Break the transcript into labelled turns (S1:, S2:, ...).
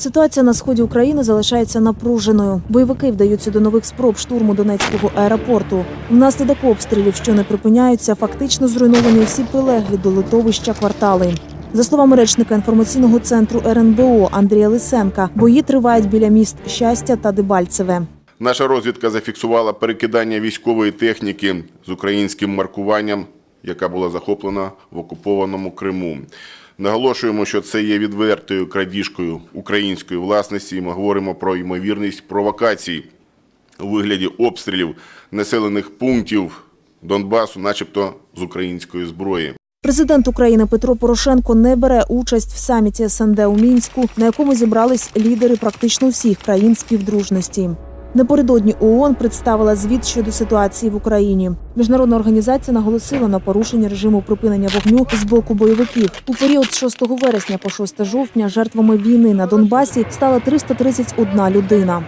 S1: Ситуація на сході України залишається напруженою. Бойовики вдаються до нових спроб штурму Донецького аеропорту. Внаслідок обстрілів, що не припиняються, фактично зруйновані усі прилеглі до литовища квартали. За словами речника інформаційного центру РНБО Андрія Лисенка, бої тривають біля міст Щастя та Дебальцеве.
S2: Наша розвідка зафіксувала перекидання військової техніки з українським маркуванням, яка була захоплена в окупованому Криму. Наголошуємо, що це є відвертою крадіжкою української власності. і Ми говоримо про ймовірність провокацій у вигляді обстрілів населених пунктів Донбасу, начебто з української зброї.
S1: Президент України Петро Порошенко не бере участь в саміті СНД у мінську, на якому зібрались лідери практично всіх країн співдружності. Напередодні ООН представила звіт щодо ситуації в Україні. Міжнародна організація наголосила на порушення режиму припинення вогню з боку бойовиків. У період з 6 вересня по 6 жовтня жертвами війни на Донбасі стала 331 людина.